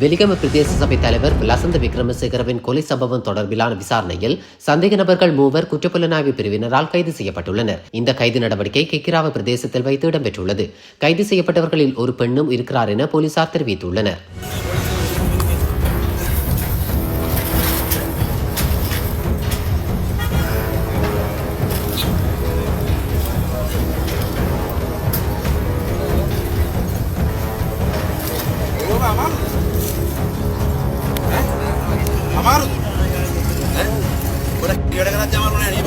வெலிகம பிரதேச சபை தலைவர் லசந்த விக்ரமசேகரவின் கொலை சம்பவம் தொடர்பிலான விசாரணையில் சந்தேக நபர்கள் மூவர் குற்றப்புலனாய்வு பிரிவினரால் கைது செய்யப்பட்டுள்ளனர். இந்த கைது நடவடிக்கை கெக்கிராவ பிரதேசத்தில் வைத்து இடம்பெற்றுள்ளது. கைது செய்யப்பட்டவர்களில் ஒரு பெண்ணும் இருக்கிறார் என போலீசார் தெரிவித்துள்ளனர். जामाने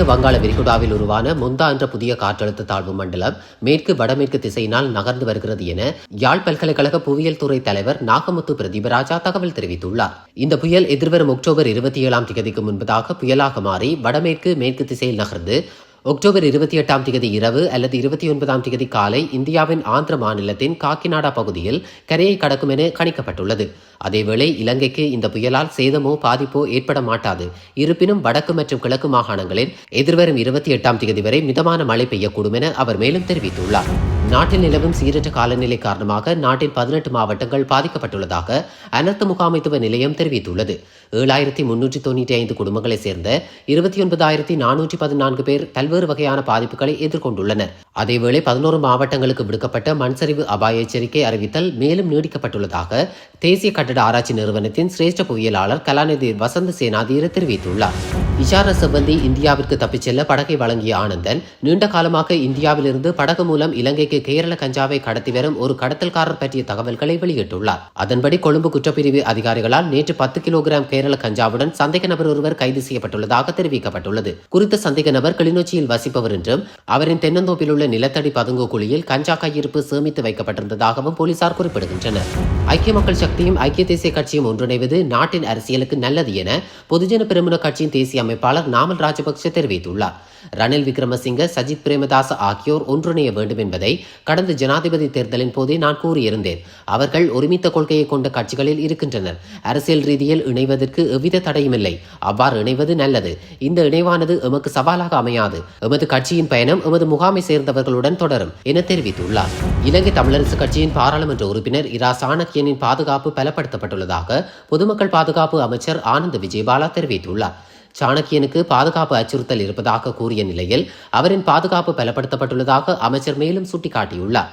மத்திய வங்காள விரிகுடாவில் உருவான முந்தா என்ற புதிய காற்றழுத்த தாழ்வு மண்டலம் மேற்கு வடமேற்கு திசையினால் நகர்ந்து வருகிறது என யாழ் பல்கலைக்கழக புவியியல் துறை தலைவர் நாகமுத்து பிரதீபராஜா தகவல் தெரிவித்துள்ளார். இந்த புயல் எதிர்வரும் அக்டோபர் இருபத்தி ஏழாம் தேதிக்கு முன்பதாக புயலாக மாறி வடமேற்கு மேற்கு திசையில் நகர்ந்து அக்டோபர் இருபத்தி எட்டாம் தேதி இரவு அல்லது இருபத்தி ஒன்பதாம் தேதி காலை இந்தியாவின் ஆந்திர மாநிலத்தின் காக்கிநாடா பகுதியில் கரையை கடக்கும் என கணிக்கப்பட்டுள்ளது. அதேவேளை இலங்கைக்கு இந்த புயலால் சேதமோ பாதிப்போ ஏற்பட மாட்டாது. இருப்பினும் வடக்கு மற்றும் கிழக்கு மாகாணங்களில் எதிர்வரும் இருபத்தி எட்டாம் தேதி வரை மிதமான மழை பெய்யக்கூடும் என அவர் மேலும் தெரிவித்துள்ளார். நாட்டில் நிலவும் சீரற்ற காலநிலை காரணமாக நாட்டின் பதினெட்டு மாவட்டங்கள் பாதிக்கப்பட்டுள்ளதாக அனர்த்த முகாமைத்துவ நிலையம் தெரிவித்துள்ளது. ஏழாயிரத்தி முன்னூற்றி தொண்ணூற்றி ஐந்து குடும்பங்களைச் சேர்ந்த இருபத்தி ஒன்பதாயிரத்தி நானூற்றி பதினான்கு பேர் பல்வேறு வகையான பாதிப்புகளை எதிர்கொண்டுள்ளனர். அதேவேளை பதினோரு மாவட்டங்களுக்கு விடுக்கப்பட்ட மண்சரிவு அபாய எச்சரிக்கை அறிவித்தல் மேலும் நீடிக்கப்பட்டுள்ளதாக தேசிய கட்டட ஆராய்ச்சி நிறுவனத்தின் சிரேஷ்ட புவியியலாளர் கலாநிதி வசந்த சேனாதீர தெரிவித்துள்ளார். விசார சிப்பந்தி இந்தியாவிற்கு தப்பிச் செல்ல படகை வழங்கிய ஆனந்தன் நீண்ட காலமாக இந்தியாவிலிருந்து படகு மூலம் இலங்கைக்கு கேரள கஞ்சாவை கடத்தி வரும் ஒரு கடத்தல்காரர் பற்றிய தகவல்களை வெளியிட்டுள்ளார். அதன்படி கொழும்பு குற்றப்பிரிவு அதிகாரிகளால் நேற்று பத்து கிலோகிராம் கேரள கஞ்சாவுடன் சந்தேக நபர் ஒருவர் கைது செய்யப்பட்டுள்ளதாக தெரிவிக்கப்பட்டுள்ளது. குறித்த சந்தேக நபர் கிளிநொச்சியில் வசிப்பவர் என்றும் அவரின் தென்னந்தோப்பில் உள்ள நிலத்தடி பதுங்கு குழியில் கஞ்சா கையிருப்பு சேமித்து வைக்கப்பட்டிருந்ததாகவும் போலீசார் குறிப்பிடுகின்றனர். ஐக்கிய மக்கள் சக்தியும் ஐக்கிய தேசிய கட்சியும் ஒன்றிணைவது நாட்டின் அரசியலுக்கு நல்லது என பொதுஜன பெருமுன கட்சியின் தேசிய அமைப்பாளர் நாமல் ராஜபக்சே தெரிவித்துள்ளார். ரணில் விக்ரமசிங்க சஜித் பிரேமதாச ஆகியோர் ஒன்றிணைய வேண்டும் என்பதை கடந்த ஜனாதிபதி தேர்தலின் போதே நான் கூறியிருந்தேன். அவர்கள் ஒருமித்த கொள்கையை கொண்ட கட்சிகளில் இருக்கின்றனர். அரசியல் ரீதியில் இணைவதற்கு எவ்வித தடையுமில்லை அவ்வாறு இணைவது நல்லது. இந்த இணைவானது எமக்கு சவாலாக அமையாது. எமது கட்சியின் பயணம் எமது முகாமை சேர்ந்தவர்களுடன் தொடரும் என தெரிவித்துள்ளார். இலங்கை தமிழரசு கட்சியின் பாராளுமன்ற உறுப்பினர் இரா. சாணக்கியனின் பாதுகாப்பு பலப்படுத்தப்பட்டுள்ளதாக பொதுமக்கள் பாதுகாப்பு அமைச்சர் ஆனந்த் விஜயபாலா தெரிவித்துள்ளார். சாணக்கியனுக்கு பாதுகாப்பு அச்சுறுத்தல் இருப்பதாக கூறிய நிலையில் அவரின் பாதுகாப்பு பலப்படுத்தப்பட்டுள்ளதாக அமைச்சர் மேலும் சுட்டிக்காட்டியுள்ளார்.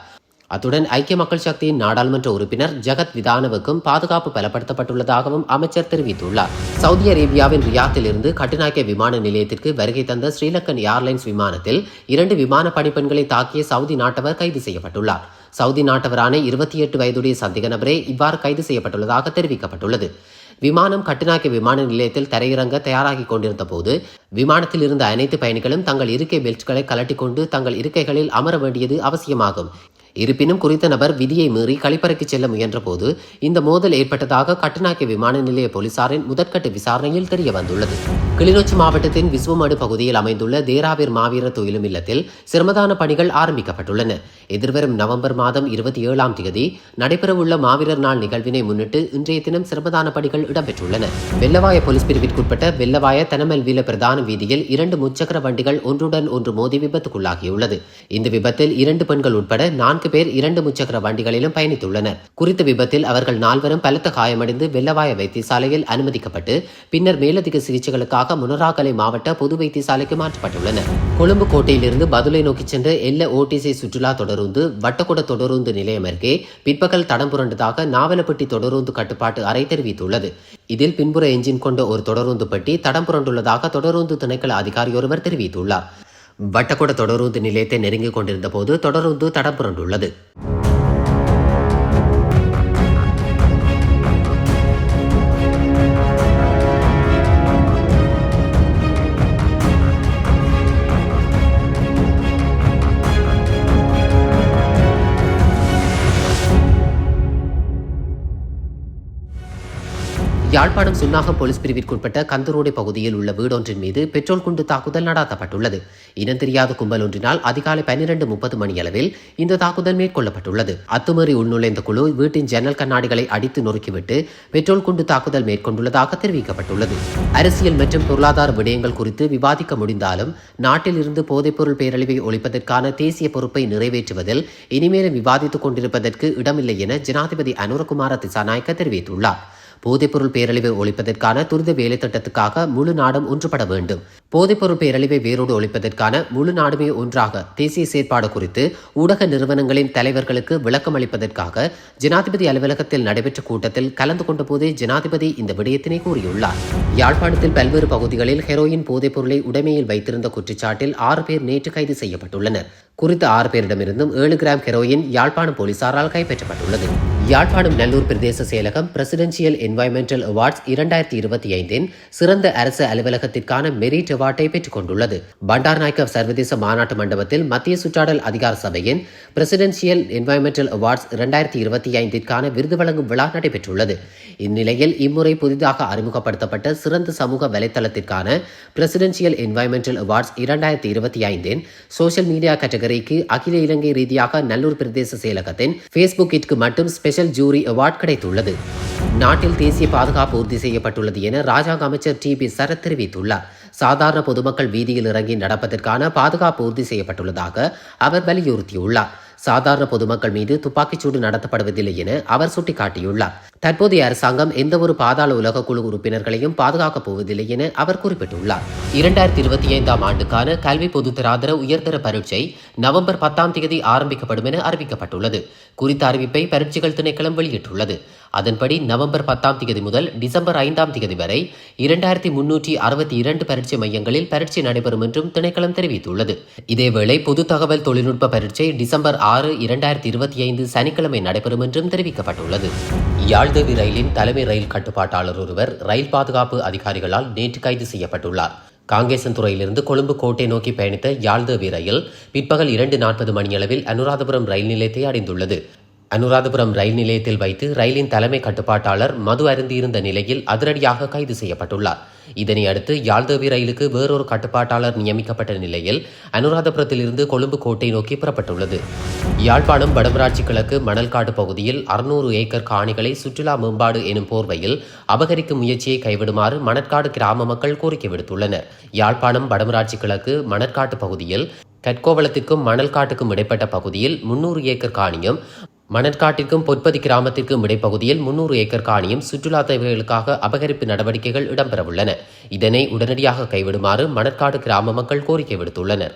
அத்துடன் ஐக்கிய மக்கள் சக்தியின் நாடாளுமன்ற உறுப்பினர் ஜகத் விதானவுக்கும் பாதுகாப்பு பலப்படுத்தப்பட்டுள்ளதாகவும் அமைச்சர் தெரிவித்துள்ளார். சவுதி அரேபியாவின் ரியாத்தில் இருந்து கட்டுநாயக்க விமான நிலையத்திற்கு வருகை தந்த ஸ்ரீலங்கன் ஏர்லைன்ஸ் விமானத்தில் இரண்டு விமான பணிப்பெண்களை தாக்கிய சவுதி நாட்டவர் கைது செய்யப்பட்டுள்ளார். சவுதி நாட்டவரான இருபத்தி எட்டு வயதுடைய சந்தேக நபரே இவ்வாறு கைது செய்யப்பட்டுள்ளதாக தெரிவிக்கப்பட்டுள்ளது. விமானம் கட்டுநாயக்க விமான நிலையத்தில் தரையிறங்க தயாராகி கொண்டிருந்த போது விமானத்தில் இருந்த அனைத்து பயணிகளும் தங்கள் இருக்கை பெல்ட்களை கலட்டிக்கொண்டு தங்கள் இருக்கைகளில் அமர வேண்டியது அவசியமாகும். இருப்பினும் குறித்த நபர் விதியை மீறி கழிப்பறைக்கு செல்ல முயன்றபோது இந்த மோதல் ஏற்பட்டதாக கட்டுநாயக்க விமான நிலைய போலீசாரின் முதற்கட்ட விசாரணையில் தெரிய வந்துள்ளது கிளிநொச்சி மாவட்டத்தின் விஸ்வமடு பகுதியில் அமைந்துள்ள தேராவீர் மாவீரர் தொழிலும் இல்லத்தில் சிரமதான பணிகள் ஆரம்பிக்கப்பட்டுள்ளன. எதிர்வரும் நவம்பர் மாதம் இருபத்தி ஏழாம் தேதி நடைபெறவுள்ள மாவீரர் நாள் நிகழ்வினை முன்னிட்டு இன்றைய தினம் சிரமதான பணிகள் இடம்பெற்றுள்ளன. வெள்ளவாய போலீஸ் பிரிவிற்குட்பட்ட வெள்ளவாய தனமல்வீல பிரதான வீதியில் இரண்டு முச்சக்கர வண்டிகள் ஒன்றுடன் ஒன்று மோதி விபத்துக்குள்ளாகியுள்ளது. இந்த விபத்தில் இரண்டு பெண்கள் உட்பட நான்கு பேர் இரண்டு முச்சக்கர வண்டிகளிலும் பயணித்துள்ளனர். குறித்த விபத்தில் அவர்கள் நால்வரும் பலத்த காயமடைந்து வெள்ளவாய வைத்தியசாலையில் அனுமதிக்கப்பட்டு பின்னர் மேலதிக சிகிச்சைகளுக்காக முனராகலை மாவட்ட பொது வைத்தியசாலைக்கு மாற்றப்பட்டுள்ளனர். கொழும்பு கோட்டையிலிருந்து பதுளை நோக்கி சென்ற எல்ல ஓடிசி சுற்றுலா தொடர் தொடருந்து வட்டக்குட தொடருந்து நிலையம் அருகே பிற்பகல் தடம் புரண்டதாக நாவலப்பட்டி தொடருந்து கட்டுப்பாட்டு அறை தெரிவித்துள்ளது. இதில் பின்புற எஞ்சின் கொண்ட ஒரு தொடருந்து பெட்டி தடம் புரண்டுள்ளதாக தொடருந்து திணைக்கள அதிகாரி ஒருவர் தெரிவித்துள்ளார். வட்டக்குட தொடருந்து நிலையத்தை நெருங்கிக் கொண்டிருந்த போது தொடருந்து தடம் புரண்டுள்ளது. யாழ்ப்பாணம் சுன்னாகம் போலீஸ் பிரிவிற்குட்பட்ட கந்தரோடை பகுதியில் உள்ள வீடொன்றின் மீது பெட்ரோல் குண்டு தாக்குதல் நடாத்தப்பட்டுள்ளது. இனம் தெரியாத கும்பல் ஒன்றினால் அதிகாலை பன்னிரண்டு முப்பது மணியளவில் இந்த தாக்குதல் மேற்கொள்ளப்பட்டுள்ளது. அத்துமீறி உள்நுழைந்த குழு வீட்டின் ஜன்னல் கண்ணாடிகளை அடித்து நொறுக்கிவிட்டு பெட்ரோல் குண்டு தாக்குதல் மேற்கொண்டுள்ளதாக தெரிவிக்கப்பட்டுள்ளது. அரசியல் மற்றும் பொருளாதார விடயங்கள் குறித்து விவாதிக்க முடிந்தாலும் நாட்டில் இருந்து போதைப்பொருள் பேரழிவை ஒழிப்பதற்கான தேசிய பொறுப்பை நிறைவேற்றுவதில் இனிமேலும் விவாதித்துக் கொண்டிருப்பதற்கு இடமில்லை என ஜனாதிபதி அனுரகுமார திசாநாயக்க தெரிவித்துள்ளார். போதைப்பொருள் பேரழிவை ஒழிப்பதற்கான துரித வேலை திட்டத்துக்காக முழு நாடும் ஒன்றுபட வேண்டும். போதைப்பொருள் பேரழிவை வேரோடு ஒழிப்பதற்கான முழு நாடுமே ஒன்றாக தேசிய செயற்பாடு குறித்து ஊடக நிறுவனங்களின் தலைவர்களுக்கு விளக்கம் அளிப்பதற்காக ஜனாதிபதி அலுவலகத்தில் நடைபெற்ற கூட்டத்தில் கலந்து கொண்டபோதே ஜனாதிபதி இந்த விடயத்தினை கூறியுள்ளார். யாழ்ப்பாணத்தில் பல்வேறு பகுதிகளில் ஹெரோயின் போதைப்பொருளை உடைமையில் வைத்திருந்த குற்றச்சாட்டில் ஆறு பேர் நேற்று கைது செய்யப்பட்டுள்ளனர். குறித்த ஆறு பேரிடமிருந்தும் ஏழு கிராம் ஹெரோயின் யாழ்ப்பாணம் போலீசாரால் கைப்பற்றப்பட்டுள்ளது. யாழ்ப்பாணம் நல்லூர் பிரதேச செயலகம் பிரசிடென்சியல் என்வாயன்மெண்டல் அவார்ட்ஸ் இரண்டாயிரத்தி இருபத்தி ஐந்தின் சிறந்த அரசு அலுவலகத்திற்கான மெரிட் அவார்டை பெற்றுக் கொண்டுள்ளது பண்டார்நாயக்க சர்வதேச மாநாட்டு மண்டபத்தில் மத்திய சுற்றாடல் அதிகார சபையின் பிரசிடென்சியல் என்வாயன்மெண்டல் அவார்ட்ஸ் இரண்டாயிரத்தி இருபத்தி ஐந்திற்கான விருது வழங்கும் விழா நடைபெற்றுள்ளது. இந்நிலையில் இம்முறை புதிதாக அறிமுகப்படுத்தப்பட்ட சிறந்த சமூக வலைத்தளத்திற்கான பிரசிடென்சியல் என்வாயன்மெண்டல் அவார்ட்ஸ் இரண்டாயிரத்தி இருபத்தி ஐந்தின் சோசியல் மீடியா கேட்டகரிக்கு அகில இலங்கை ரீதியாக நல்லூர் பிரதேச செயலகத்தின் ஃபேஸ்புக்கிற்கு மட்டும் ஸ்பெஷல் ஜூரி அவார்ட் கிடைத்துள்ளது. நாட்டில் தேசிய பாதுகாப்பு உறுதி செய்யப்பட்டுள்ளது என ராஜாங்க அமைச்சர் டி பி சரத் தெரிவித்துள்ளார். சாதாரண பொதுமக்கள் வீதியில் இறங்கி நடப்பதற்கான பாதுகாப்பு உறுதி செய்யப்பட்டுள்ளதாக அவர் வலியுறுத்தியுள்ளார். சாதாரண பொதுமக்கள் மீது துப்பாக்கிச்சூடு நடத்தப்படுவதில்லை என அவர் சுட்டிக்காட்டியுள்ளார். தற்போதைய அரசாங்கம் எந்தவொரு பாதாள உலக குழு உறுப்பினர்களையும் பாதுகாக்கப் போவதில்லை என அவர் குறிப்பிட்டுள்ளார். இரண்டாயிரத்தி இருபத்தி ஐந்தாம் ஆண்டுக்கான கல்வி பொதுத்தராதர உயர்தர பரீட்சை நவம்பர் பத்தாம் தேதி ஆரம்பிக்கப்படும் என அறிவிக்கப்பட்டுள்ளது. குறித்த அறிவிப்பை பரீட்சைகள் திணைக்களம் வெளியிட்டுள்ளது. அதன்படி நவம்பர் பத்தாம் தேதி முதல் டிசம்பர் ஐந்தாம் தேதி வரை இரண்டாயிரத்தி முன்னூற்றி அறுபத்தி இரண்டு பரீட்சை மையங்களில் பரீட்சை நடைபெறும் என்றும் திணைக்களம் தெரிவித்துள்ளது. இதேவேளை பொது தகவல் தொழில்நுட்ப பரீட்சை டிசம்பர் ஆறு இரண்டாயிரத்தி இருபத்தி ஐந்து சனிக்கிழமை நடைபெறும் என்றும் தெரிவிக்கப்பட்டுள்ளது. யாழ்தேவி ரயிலின் தலைமை ரயில் கட்டுப்பாட்டாளர் ஒருவர் ரயில் பாதுகாப்பு அதிகாரிகளால் நேற்று கைது செய்யப்பட்டுள்ளார். காங்கேசன்துறையிலிருந்து கொழும்பு கோட்டை நோக்கி பயணித்த யாழ்தேவி ரயில் பிற்பகல் இரண்டு நாற்பது மணியளவில் அனுராதபுரம் ரயில் நிலையத்தை அடைந்துள்ளது. அனுராதபுரம் ரயில் நிலையத்தில் வைத்து ரயிலின் தலைமை கட்டுப்பாட்டாளர் மது அருந்தியிருந்த நிலையில் அதிரடியாக கைது செய்யப்பட்டுள்ளார். இதனை அடுத்து யாழ்தேவி ரயிலுக்கு வேறொரு கட்டுப்பாட்டாளர் நியமிக்கப்பட்ட நிலையில் அனுராதபுரத்திலிருந்து கொழும்பு கோட்டை நோக்கி புறப்பட்டுள்ளது. யாழ்ப்பாணம் வடமராட்சி கிழக்கு மணல்காடு பகுதியில் அறுநூறு ஏக்கர் காணிகளை சுற்றுலா மேம்பாடு எனும் போர்வையில் அபகரிக்கும் முயற்சியை கைவிடுமாறு மணற்காடு கிராம மக்கள் கோரிக்கை விடுத்துள்ளனர். யாழ்ப்பாணம் வடமராட்சி கிழக்கு மணற்காட்டு பகுதியில் கட்கோவளத்திற்கும் மணல்காட்டுக்கும் இடைப்பட்ட பகுதியில் முன்னூறு ஏக்கர் காணியும் மணற்காட்டிற்கும் பொற்பதி கிராமத்திற்கும் இடைப்பகுதியில் முன்னூறு ஏக்கர் காணியும் சுற்றுலா தேவைகளுக்காக அபகரிப்பு நடவடிக்கைகள் இடம்பெறவுள்ளன. இதனை உடனடியாக கைவிடுமாறு மணற்காடு கிராம மக்கள் கோரிக்கை விடுத்துள்ளனர்.